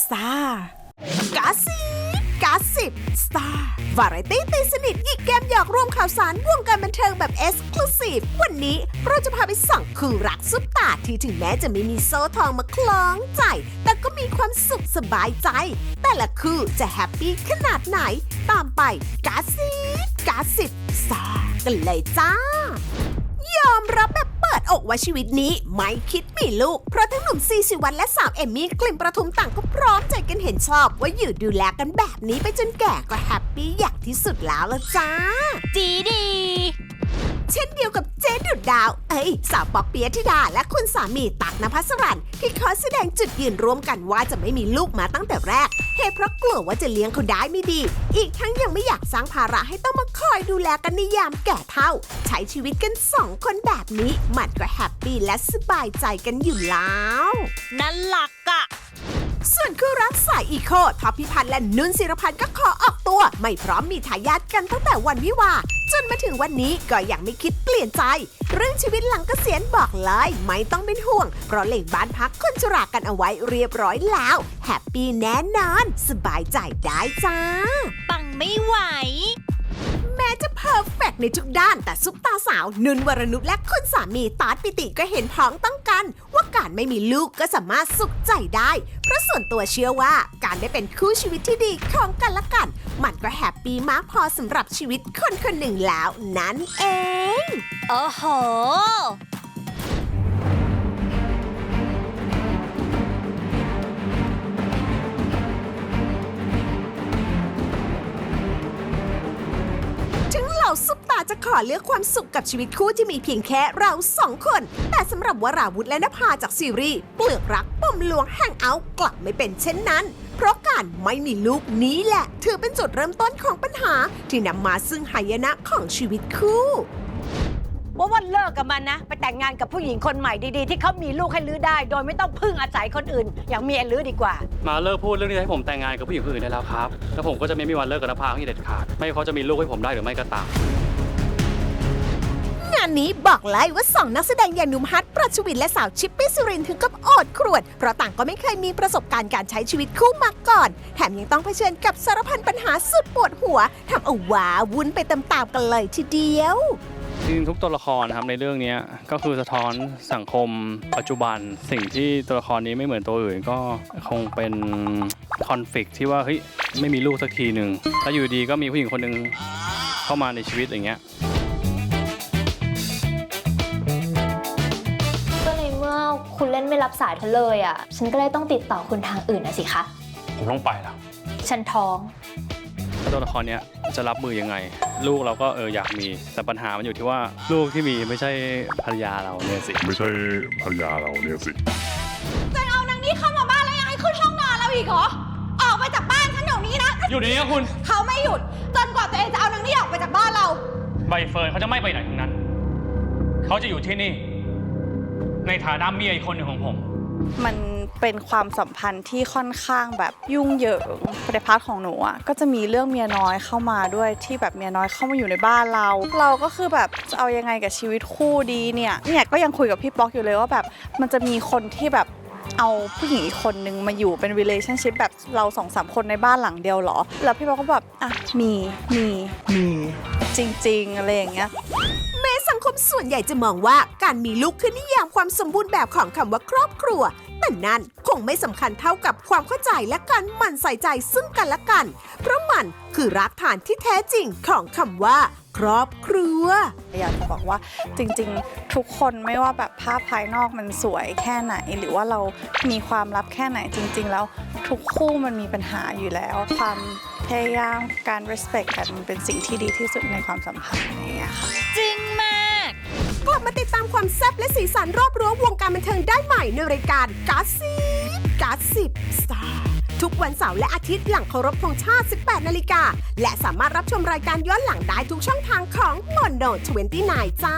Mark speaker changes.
Speaker 1: สตาร์กาสิบกาสิบสตาร์วาไรตี้ตีสนิทหยิกแกมหยอกรวมข่าวสารวงการบันเทิงแบบเอ็กซ์คลูซีฟวันนี้เราจะพาไปส่องคู่รักซุปตาที่ถึงแม้จะไม่มีโซ่ทองมาคล้องใจ แต่ก็มีความสุขสบายใจ แต่ละคู่จะแฮปปี้ขนาดไหน ตามไปกาสิบกาสิบสตาร์กันเลยจ้ายอมรับแบบ อกว่าชีวิตนี้ไม่คิดมีลูก เพราะทั้งหนุ่มซีสิวันและสาวเอมมี่กลิ่นประทุมต่างก็พร้อมใจกันเห็นชอบว่าอยู่ดูแลกันแบบนี้ไปจนแก่ก็แฮปปี้อย่างที่สุดแล้วละจ้า
Speaker 2: จีดี
Speaker 1: เช่นเดียวกับเจ๊ดุดดาว เอ้ย สาวปอกเปียธิดา และคุณสามีตักนภัสรันที่ขอแสดงจุดยืนร่วมกันว่าจะไม่มีลูกมาตั้งแต่แรก เหตุเพราะกลัวว่าจะเลี้ยงเขาได้ไม่ดี อีกทั้งยังไม่อยากสร้างภาระให้ต้องมาคอยดูแลกันในยามแก่เฒ่า ใช้ชีวิตกันสองคนแบบนี้ มันก็แฮปปี้และสบายใจกันอยู่แล้ว
Speaker 2: นั่นหลักอะ
Speaker 1: ส่วนคู่รักสายอีโคท็อปพิพัฒน์และนุ่นศิรพันธ์ก็ขอออกตัว ไม่พร้อมมีทายาทกันตั้งแต่วันวิวาห์ จนมาถึงวันนี้ก็ยังไม่คิดเปลี่ยนใจ เรื่องชีวิตหลังเกษียณบอกเลยไม่ต้องเป็นห่วง เพราะเล็งบ้านพักคนชรากันเอาไว้เรียบร้อยแล้ว แฮปปี้แน่นอน สบายใจได้จ้า
Speaker 2: ปังไม่
Speaker 1: ในทุกด้าน แต่ซุปตาสาว นุนวรนุชและคุณสามีตาดปิติก็เห็นพ้องต้องกัน ว่าการไม่มีลูกก็สามารถสุขใจได้ เพราะส่วนตัวเชื่อว่าการได้เป็นคู่ชีวิตที่ดีของกันและกัน มันก็แฮปปี้มากพอสำหรับชีวิตคนคนหนึ่งแล้วนั่นเอง
Speaker 2: โอ้โห
Speaker 1: ซุปตาจะขอเลือกความสุขกับชีวิตคู่ที่มีเพียงแค่เราสองคน แต่สำหรับวราวุธและนภาจากซีรีส์เปลือกรักปมลวงแห่งเอากลับไม่เป็นเช่นนั้น เพราะการไม่มีลูกนี้แหละ ถือเป็นจุดเริ่มต้นของปัญหาที่นำมาซึ่งหายนะของชีวิตคู่
Speaker 3: ว่าวันเลิกกับมันนะ ไปแต่งงานกับผู้หญิงคนใหม่ดีๆ ที่เขามีลูกให้ลื้อได้ โดยไม่ต้องพึ่งอาศัยคนอื่น อย่างเมียลื้อดีกว่า
Speaker 4: มาเลิกพูดเรื่องนี้ให้ผมแต่งงานกับผู้หญิงคนอื่นได้แล้วครับ แล้วผมก็จะไม่มีวันเลิกกับนภาให้เด็ดขาด ไม่ว่าเขาจะมีลูกให้ผมได้หรือไม่ก็ตาม
Speaker 1: งานนี้บอกเลยว่าสองนักแสดงอย่างหนุ่มฮัทประชวินและสาวชิปปี้สุรินทร์ถึงกับโอดครวดเพราะต่างก็ไม่เคยมีประสบการณ์การใช้ชีวิตคู่มาก่อน แถมยังต้องเผชิญกับสารพันปัญหาสุดปวดหัวทำเอาว้าวุ่นไปตามๆกันเลยทีเดียว
Speaker 4: จริงๆทุกตัวละครนะครับในเรื่องนี้ก็คือสะท้อนสังคมปัจจุบัน สิ่งที่ตัวละครนี้ไม่เหมือนตัวอื่นก็คงเป็นคอนฟ lict ที่ว่าเฮ้ยไม่มีลูกสักทีหนึ่งแล้วอยู่ดีก็มีผู้หญิงคนหนึ่งเข้ามาในชีวิตอย่างเงี้ย
Speaker 5: ก็ในเมื่อคุณเล่นไม่รับสายเธอเลยอะ ฉันก็เลยต้องติดต่อคุณทางอื่นนะสิคะ
Speaker 4: ผมต้องไปแล้ว
Speaker 5: ฉันท้อง
Speaker 4: แล้ว ตัวละครเนี้ยจะรับมือยังไง ลูกเราก็เอออยากมีแต่ปัญหามันอยู่ที่ว่าลูกที่มีไม่ใช่ภรรยาเราเนี่ยสิ
Speaker 6: ไม่ใช่ภรรยาเราเนี่ยสิ
Speaker 7: เอานางนี้เข้ามาบ้านแล้วยังให้ขึ้นห้องนอนเราอีกเหรอ ออกไปจากบ้านฉันเดี๋ยวนี้นะ
Speaker 4: อยู่ดีนะคุณ
Speaker 7: เขาไม่หยุดจนกว่าตัวเองจะเอานางนี้ออกไปจากบ้านเรา
Speaker 4: ใบเฟิร์นเขาจะไม่ไปไหนทั้งนั้น เขาจะอยู่ที่นี่ ในฐานะเมียอีกคนหนึ่งของผม
Speaker 8: มันเป็นความสัมพันธ์ที่ค่อนข้างแบบยุ่งเหยิงในพาร์ทของหนูอะก็จะมีเรื่องเมียน้อยเข้ามาด้วยที่แบบเมียน้อยเข้ามาอยู่ในบ้านเรา เราก็คือแบบจะเอายังไงกับชีวิตคู่ดีเนี่ยเนี่ยก็ยังคุยกับพี่ป๊อกอยู่เลยว่าแบบมันจะมีคนที่แบบเอาผู้หญิงอีกคนนึงมาอยู่เป็น relationship แบบเราสองสามคนในบ้านหลังเดียวเหรอ แล้วพี่ป๊อกก็แบบอะมีมีมีจริง ๆ อะไรอย่างเงี้ย
Speaker 1: แม้ สังคมส่วนใหญ่จะมองว่าการมีลูกคือนิยามความสมบูรณ์แบบของคำว่าครอบครัว แต่นั่นคงไม่สำคัญเท่ากับความเข้าใจและการหมั่นใส่ใจซึ่งกันและกัน เพราะมันคือรากฐานที่แท้จริงของคำว่า ครอบครัว
Speaker 8: อยากจะบอกว่าจริงๆ ทุกคนไม่ว่าแบบภาพภายนอกมันสวยแค่ไหน หรือว่าเรามีความลับแค่ไหนจริง ๆ แล้วทุกคู่มันมีปัญหาอยู่แล้ว ความพยายามการ respect กันมันเป็นสิ่งที่ดีที่สุดในความสัมพันธ์อย่างเงี้ยค่ะ
Speaker 2: จริงมาก
Speaker 1: กลับมาติดตามความแซ่บและสีสันรอบรั้ววงการบันเทิงได้ใหม่ในรายการกาซิบกัสซิบสตาร์ทุกวันเสาร์และอาทิตย์หลังเคารพธงชาติ 18 นาฬิกา และสามารถรับชมรายการย้อนหลังได้ทุกช่องทางของ Mono 29จ้า